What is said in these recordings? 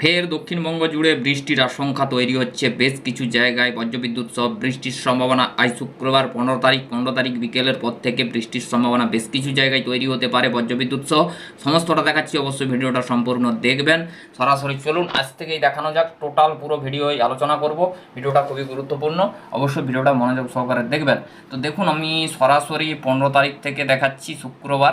ফের দক্ষিণবঙ্গ জুড়ে বৃষ্টির আশঙ্কা তৈরি হচ্ছে। বেশ কিছু জায়গায় বজ্রবিদ্যুৎ সহ বৃষ্টির সম্ভাবনা। আজ শুক্রবার পনেরো তারিখ পনেরো তারিখ বিকেলের পর থেকে বৃষ্টির সম্ভাবনা বেশ কিছু জায়গায় তৈরি হতে পারে বজ্রবিদ্যুৎ সহ। সমস্তটা দেখাচ্ছি, অবশ্যই ভিডিওটা সম্পূর্ণ দেখবেন। সরাসরি চলুন, আজ থেকেই দেখানো যাক টোটাল পুরো ভিডিওই আলোচনা করব। ভিডিওটা খুবই গুরুত্বপূর্ণ, অবশ্যই ভিডিওটা মনোযোগ সহকারে দেখবেন। তো দেখুন, আমি সরাসরি পনেরো তারিখ থেকে দেখাচ্ছি শুক্রবার।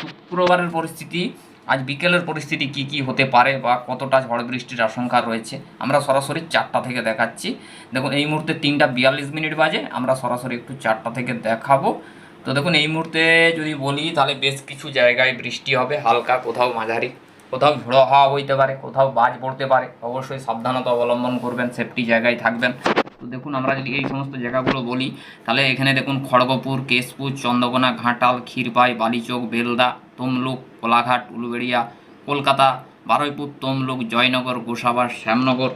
শুক্রবারের পরিস্থিতি আজ বিকেলের পরিস্থিতি কি কি হতে পারে বা কতটা ঝড় বৃষ্টির আশঙ্কা রয়েছে, আমরা সরাসরি চারটা থেকে দেখাচ্ছি। দেখুন, এই মুহূর্তে তিনটা বিয়াল্লিশ মিনিট বাজে, আমরা সরাসরি একটু চারটা থেকে দেখাবো। তো দেখুন, এই মুহূর্তে যদি বলি, তাহলে বেশ কিছু জায়গায় বৃষ্টি হবে, হালকা, কোথাও মাঝারি, কোথাও ঝোড়ো হাওয়া বইতে পারে, কোথাও বাজ পড়তে পারে। অবশ্যই সাবধানতা অবলম্বন করবেন সেফটি জায়গায় থাকবেন। তো দেখুন, আমরা যদি এই সমস্ত জায়গাগুলো বলি, তাহলে এখানে দেখুন, খড়গপুর, কেশপুর, চন্দ্রকোনা, ঘাটাল, ক্ষীরপাই, বালিচক, বেলদা তমলুক, কোলাঘাট, উলুবেড়িয়া, কলকাতা, বারুইপুর, তমলুক, জয়নগর গোসাবা শ্যামনগর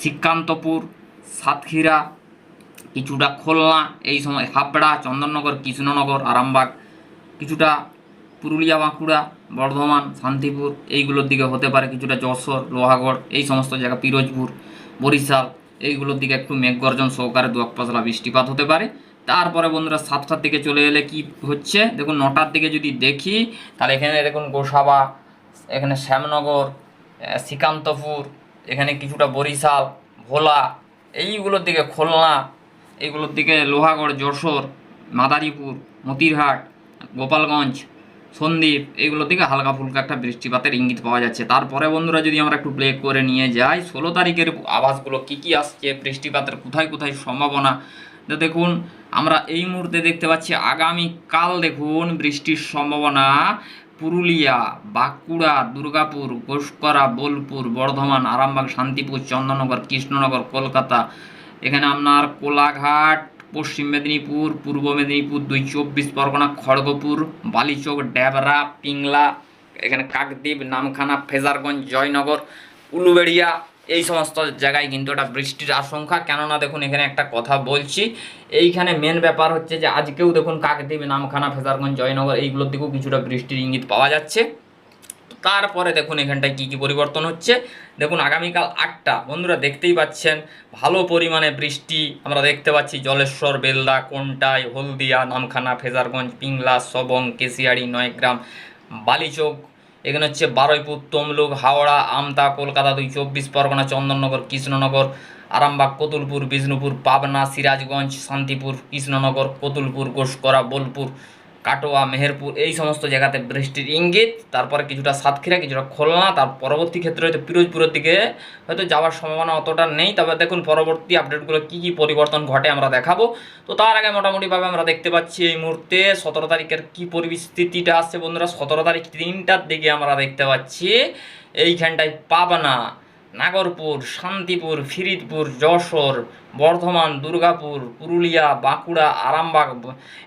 শ্রীকান্তপুর সাতক্ষীরা, কিছুটা খুলনা, এই সময় হাবড়া, চন্দননগর, কৃষ্ণনগর, আরামবাগ, কিছুটা পুরুলিয়া, বাঁকুড়া, বর্ধমান, শান্তিপুর, এইগুলোর দিকে হতে পারে কিছুটা যশোর, লোহাগড়, এই সমস্ত জায়গা, পিরোজপুর, বরিশাল, এইগুলোর দিকে একটু মেঘগর্জন, সহকারে দু এক পাতলা বৃষ্টিপাত হতে পারে। তারপরে বন্ধুরা সাতটার দিকে চলে এলে কি হচ্ছে? দেখুন নটার দিকে যদি দেখি, তাহলে এখানে দেখুন গোসাবা, এখানে শ্যামনগর শ্রীকান্তপুর, এখানে কিছুটা বরিশাল, ভোলা, এইগুলোর দিকে খুলনা, এইগুলোর দিকে লোহাগড়, যশোর, মাদারীপুর, মতিরহাট, গোপালগঞ্জ, সন্দ্বীপ, এইগুলোর দিকে হালকা ফুলকা একটা বৃষ্টিপাতের ইঙ্গিত পাওয়া যাচ্ছে। তারপরে বন্ধুরা যদি আমরা একটু প্লে করে নিয়ে যাই, ষোলো তারিখের আভাসগুলো কি কি আসছে, বৃষ্টিপাতের কোথায় কোথায় সম্ভাবনা দেখুন আমরা এই মুহূর্তে দেখতে পাচ্ছি আগামীকাল দেখুন বৃষ্টির সম্ভাবনা। পুরুলিয়া, বাঁকুড়া, দুর্গাপুর ঘোষকরা বোলপুর, বর্ধমান, আরামবাগ, শান্তিপুর, চন্দননগর, কৃষ্ণনগর, কলকাতা। এখানে আপনার কোলাঘাট, পশ্চিম মেদিনীপুর, পূর্ব মেদিনীপুর, দুই চব্বিশ পরগনা, খড়গপুর, বালিচক, ড্যাবরা, পিংলা, এখানে কাকদ্বীপ, নামখানা, ফেজারগঞ্জ, জয়নগর, উলুবেড়িয়া এই সমস্ত জায়গায় কিন্তু একটা বৃষ্টির আশঙ্কা। কেননা দেখুন, এখানে একটা কথা বলছি, এইখানে মেন ব্যাপার হচ্ছে যে, আজকেও দেখুন কাকদ্বীপ, নামখানা, ফেজারগঞ্জ, জয়নগর, এইগুলোর দিকেও কিছুটা বৃষ্টির ইঙ্গিত পাওয়া যাচ্ছে। তারপরে দেখুন, এখানটায় কী কী পরিবর্তন হচ্ছে। দেখুন, আগামীকাল আটটা, বন্ধুরা দেখতেই পাচ্ছেন, ভালো পরিমাণে বৃষ্টি আমরা দেখতে পাচ্ছি। জলেশ্বর, বেলদা, কোনটাই, হলদিয়া, নামখানা, ফেজারগঞ্জ, পিংলা, সবং, কেশিয়াড়ি, নয়গ্রাম, বালিচক এখানে হচ্ছে বারুইপুর, তমলুক, হাওড়া, আমতা, কলকাতা দুই, চব্বিশ পরগনা, চন্দননগর, কৃষ্ণনগর, আরামবাগ, কতুলপুর, বিষ্ণুপুর, পাবনা, সিরাজগঞ্জ, শান্তিপুর, কৃষ্ণনগর, কতুলপুর, গোসকরা, বোলপুর। কাটোয়া, মেহেরপুর এই সমস্ত জায়গাতে বৃষ্টির ইঙ্গিত। তারপরে কিছুটা সাতক্ষীরা, কিছুটা খুলনা, তার পরবর্তী ক্ষেত্রে হয়তো পিরোজপুরের দিকে হয়তো যাওয়ার সম্ভাবনা অতটা নেই। তবে দেখুন, পরবর্তী আপডেটগুলো কী কী পরিবর্তন ঘটে আমরা দেখাবো। তো তার আগে মোটামুটিভাবে আমরা দেখতে পাচ্ছি এই মুহূর্তে সতেরো তারিখের কী পরিস্থিতিটা আসছে বন্ধুরা? সতেরো তারিখ তিনটার দিকে আমরা দেখতে পাচ্ছি। এইখানটায় পাবনা নাগরপুর, শান্তিপুর, ফিরিদপুর, যশোর, বর্ধমান, দুর্গাপুর, পুরুলিয়া, বাঁকুড়া, আরামবাগ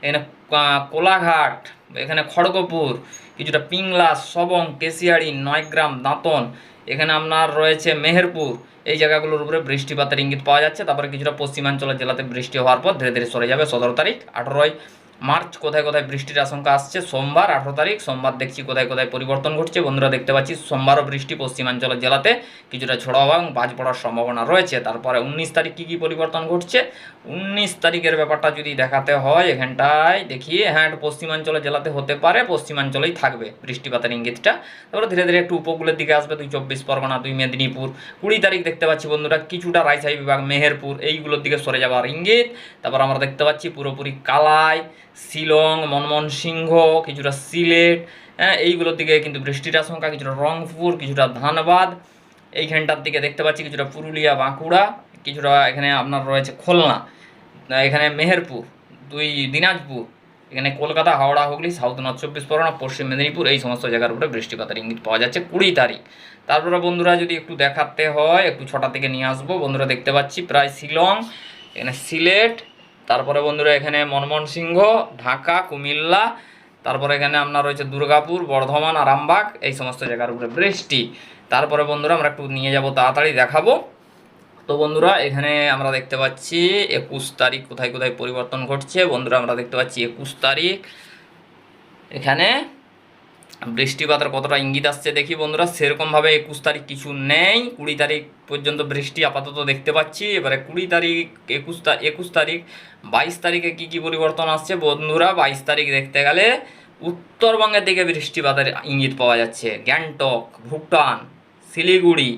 এখানে কোলাঘাট, এখানে খড়গপুর, কিছুটা পিংলা, সবং, কেশিয়াড়ি, নয়গ্রাম, দাঁতন, এখানে আপনার রয়েছে মেহেরপুর। এই জায়গাগুলোর উপরে বৃষ্টিপাতের ইঙ্গিত পাওয়া যাচ্ছে। তারপরে কিছুটা পশ্চিমাঞ্চলের জেলাতে বৃষ্টি হওয়ার পর ধীরে ধীরে সরে যাবে সতেরো তারিখ, আঠারোই মার্চ কোথায় কোথায় বৃষ্টির আশঙ্কা আসছে, সোমবার আঠারো তারিখ, সোমবার দেখছি কোথায় কোথায় পরিবর্তন ঘটছে। বন্ধুরা দেখতে পাচ্ছি, সোমবারও বৃষ্টি পশ্চিমাঞ্চলের জেলাতে কিছুটা হওয়া এবং বাজ পড়ার সম্ভাবনা রয়েছে। তারপরে উনিশ তারিখ কী কী পরিবর্তন ঘটছে? উনিশ তারিখের ব্যাপারটা যদি দেখাতে হয় এখানটায় দেখি হ্যাঁ একটু পশ্চিমাঞ্চলের জেলাতে হতে পারে, পশ্চিমাঞ্চলেই থাকবে বৃষ্টিপাতের ইঙ্গিতটা। তারপরে ধীরে ধীরে একটু উপকূলের দিকে আসবে, দুই চব্বিশ পরগনা, দুই মেদিনীপুর। কুড়ি তারিখ দেখতে পাচ্ছি বন্ধুরা, কিছুটা রাজশাহী বিভাগ, মেহেরপুর, এইগুলোর দিকে সরে যাওয়ার ইঙ্গিত। তারপর আমরা দেখতে পাচ্ছি পুরোপুরি কালাই শিলং মনমোহন সিংহ কিছুটা সিলেট হ্যাঁ এইগুলোর দিকে কিন্তু বৃষ্টির আশঙ্কা, কিছুটা রংপুর, কিছুটা ধানবাদ। এইখানটার দিকে দেখতে পাচ্ছি কিছুটা পুরুলিয়া, বাঁকুড়া, কিছুটা এখানে আপনার রয়েছে খুলনা এখানে মেহেরপুর, দুই দিনাজপুর, এখানে কলকাতা, হাওড়া, হুগলি, সাউথ, নর্থ, চব্বিশ পরগনা, পশ্চিম মেদিনীপুর, এই সমস্ত জায়গার উপরে বৃষ্টিপাতের ইঙ্গিত পাওয়া যাচ্ছে কুড়ি তারিখ। তারপরে বন্ধুরা যদি একটু দেখাতে হয়, একটু ছটা থেকে নিয়ে আসব, বন্ধুরা দেখতে পাচ্ছি প্রায় শিলং, এখানে সিলেট তারপরে বন্ধুরা এখানে মনমোহনসিংহ, ঢাকা, কুমিল্লা, তারপরে এখানে আপনার রয়েছে দুর্গাপুর, বর্ধমান, আরামবাগ, এই সমস্ত জায়গার উপরে বৃষ্টি। তারপরে বন্ধুরা আমরা একটু নিয়ে যাব তাড়াতাড়ি দেখাবো। তো বন্ধুরা এখানে আমরা দেখতে পাচ্ছি একুশ তারিখ কোথায় কোথায় পরিবর্তন ঘটছে। বন্ধুরা আমরা দেখতে পাচ্ছি একুশ তারিখ। এখানে বৃষ্টিপাতের কতটা ইঙ্গিত আসছে দেখি বন্ধুরা, সেরকমভাবে একুশ তারিখ কিছু নেই, কুড়ি তারিখ পর্যন্ত বৃষ্টি আপাতত দেখতে পাচ্ছি, এবারে কুড়ি তারিখ, একুশ একুশ তারিখ, বাইশ তারিখে কী কী পরিবর্তন আসছে বন্ধুরা, বাইশ তারিখ দেখতে গেলে উত্তরবঙ্গের দিকে বৃষ্টিপাতের ইঙ্গিত পাওয়া যাচ্ছে, গ্যাংটক, ভুটান, শিলিগুড়ি,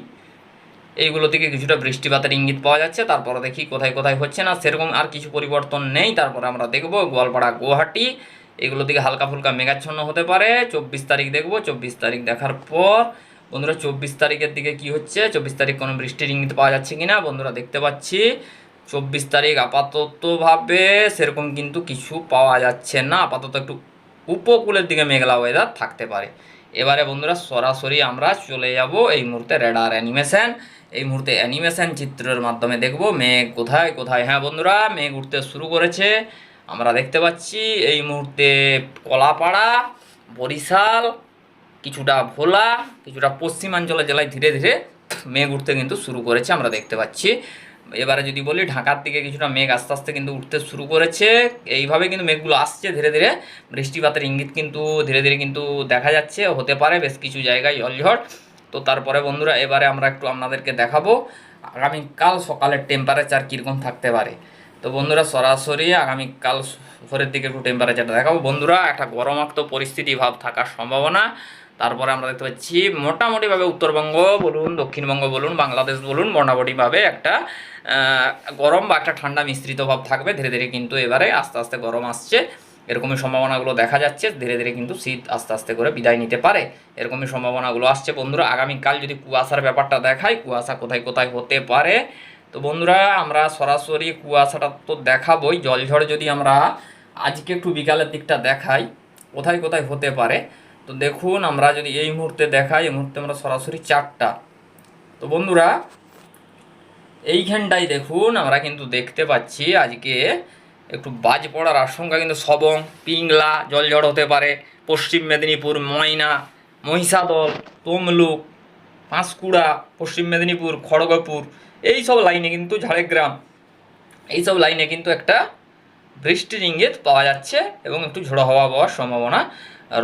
এইগুলো থেকে কিছুটা বৃষ্টিপাতের ইঙ্গিত পাওয়া যাচ্ছে, তারপরে দেখি কোথায় কোথায় হচ্ছে না, সেরকম আর কিছু পরিবর্তন নেই, তারপরে আমরা দেখব গোয়ালপাড়া, গুয়াহাটি এগুলো দিকে হালকা ফুলকা মেঘাচ্ছন্ন হতে পারে। চব্বিশ তারিখ দেখব। চব্বিশ তারিখ দেখার পর, বন্ধুরা, চব্বিশ তারিখের দিকে কি হচ্ছে? চব্বিশ তারিখ কোনো বৃষ্টির ইঙ্গিত পাওয়া যাচ্ছে কি না বন্ধুরা, দেখতে পাচ্ছি। চব্বিশ তারিখ আপাততভাবে সেরকম কিন্তু কিছু পাওয়া যাচ্ছে না। আপাতত একটু উপকূলের দিকে মেঘলা ওয়েদার থাকতে পারে। এবারে, বন্ধুরা, সরাসরি আমরা চলে যাব এই মুহূর্তে রেডার অ্যানিমেশন এই মুহূর্তে অ্যানিমেশন চিত্রের মাধ্যমে দেখব মেঘ কোথায় কোথায়? হ্যাঁ বন্ধুরা, মেঘ উঠতে শুরু করেছে। আমরা দেখতে পাচ্ছি এই মুহূর্তে কলাপাড়া, বরিশাল, কিছুটা ভোলা, কিছুটা পশ্চিমাঞ্চলের জেলায় ধীরে ধীরে মেঘ উঠতে কিন্তু শুরু করেছে আমরা দেখতে পাচ্ছি। এবারে যদি বলি ঢাকার দিকে কিছুটা মেঘ আস্তে আস্তে কিন্তু উঠতে শুরু করেছে। এইভাবে কিন্তু মেঘগুলো আসছে ধীরে ধীরে। বৃষ্টিপাতের ইঙ্গিত কিন্তু ধীরে ধীরে কিন্তু দেখা যাচ্ছে, হতে পারে বেশ কিছু জায়গায় জলঝড়। তো তারপরে বন্ধুরা এবারে আমরা একটু আপনাদেরকে দেখাবো। আগামীকাল সকালের টেম্পারেচার কীরকম থাকতে পারে। তো বন্ধুরা সরাসরি আগামীকাল ভোরের দিকে একটু টেম্পারেচারটা দেখাবো। বন্ধুরা, একটা গরমাক্ত পরিস্থিতি, ভাব থাকার সম্ভাবনা। তারপরে আমরা দেখতে পাচ্ছি, মোটামুটিভাবে উত্তরবঙ্গ বলুন, দক্ষিণবঙ্গ বলুন, বাংলাদেশ বলুন মোটামুটিভাবে একটা গরম বা একটা ঠান্ডা মিশ্রিত ভাব থাকবে। ধীরে ধীরে কিন্তু এবারে আস্তে আস্তে গরম আসছে। এরকমই সম্ভাবনাগুলো দেখা যাচ্ছে। ধীরে ধীরে কিন্তু শীত আস্তে আস্তে করে বিদায় নিতে পারে। এরকমই সম্ভাবনাগুলো আসছে। বন্ধুরা, আগামীকাল যদি কুয়াশার ব্যাপারটা দেখায় কুয়াশা কোথায় কোথায় হতে পারে? তো বন্ধুরা, আমরা সরাসরি কুয়াশাটা তো দেখাবই। জলঝড় যদি আমরা আজকে একটু বিকালের দিকটা দেখাই, কোথায় কোথায় হতে পারে? তো দেখুন, আমরা যদি এই মুহূর্তে দেখাই, এই মুহূর্তে আমরা সরাসরি চারটা। তো বন্ধুরা, এইখানটাই দেখুন, আমরা কিন্তু দেখতে পাচ্ছি আজকে একটু বাজ পড়ার আশঙ্কা, কিন্তু সবং, পিংলা, জলঝড় হতে পারে, পশ্চিম মেদিনীপুর, ময়না, মহিষাদল, তমলুক, পাঁশকুড়া, পশ্চিম মেদিনীপুর, খড়গপুর এই সব লাইনে কিন্তু ঝাড়গ্রাম, এই সব লাইনে কিন্তু একটা বৃষ্টির ইঙ্গিত পাওয়া যাচ্ছে এবং একটু ঝোড়ো হওয়া পাওয়ার সম্ভাবনা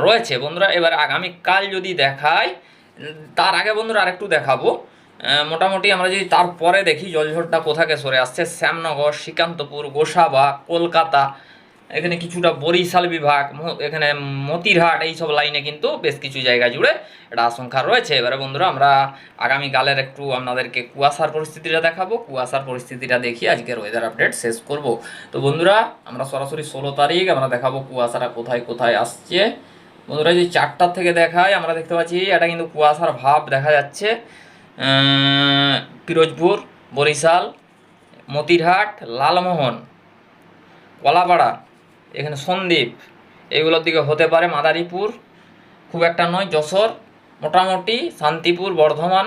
রয়েছে। বন্ধুরা, এবার আগামীকাল যদি দেখায় তার আগে বন্ধুরা আরেকটু দেখাবো। মোটামুটি আমরা যদি তারপরে দেখি জলঝড়টা কোথাকে সরে আসছে, শ্যামনগর, শ্রীকান্তপুর, গোসাবা, কলকাতা এখানে কিছুটা বরিশাল বিভাগ এখানে মতিরহাট এই সব লাইনে কিন্তু বেশ কিছু জায়গা জুড়ে একটা আশঙ্কা রয়েছে। এবারে বন্ধুরা, আমরা আগামীকালের একটু আপনাদেরকে কুয়াশার পরিস্থিতিটা দেখাবো। কুয়াশার পরিস্থিতিটা দেখি আজকের ওয়েদার আপডেট শেষ করব। তো বন্ধুরা, আমরা সরাসরি ষোলো তারিখ আমরা দেখাবো কুয়াশাটা কোথায় কোথায় আসছে। বন্ধুরা যদি চারটার থেকে দেখায়, আমরা দেখতে পাচ্ছি এটা কিন্তু কুয়াশার ভাব দেখা যাচ্ছে। পিরোজপুর, বরিশাল, মতিরহাট, লালমোহন, কলাপাড়া। এখানে সন্দ্বীপ, এগুলোর দিকে হতে পারে মাদারীপুর, খুব একটা নয়, যশোর, মোটামুটি শান্তিপুর, বর্ধমান,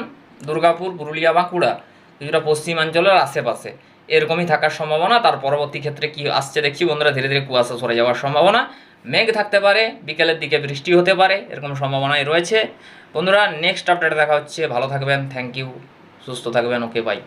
দুর্গাপুর, পুরুলিয়া, বাঁকুড়া কিছুটা পশ্চিমাঞ্চলের আশেপাশে। এরকমই থাকার সম্ভাবনা, তার পরবর্তী ক্ষেত্রে কি আসছে দেখি বন্ধুরা, ধীরে ধীরে কুয়াশা সরে যাওয়ার সম্ভাবনা। মেঘ থাকতে পারে, বিকেলের দিকে বৃষ্টি হতে পারে, এরকম সম্ভাবনাই রয়েছে। বন্ধুরা নেক্সট আপডেট দেখা হচ্ছে, ভালো থাকবেন থ্যাংক ইউ সুস্থ থাকবেন ওকে বাই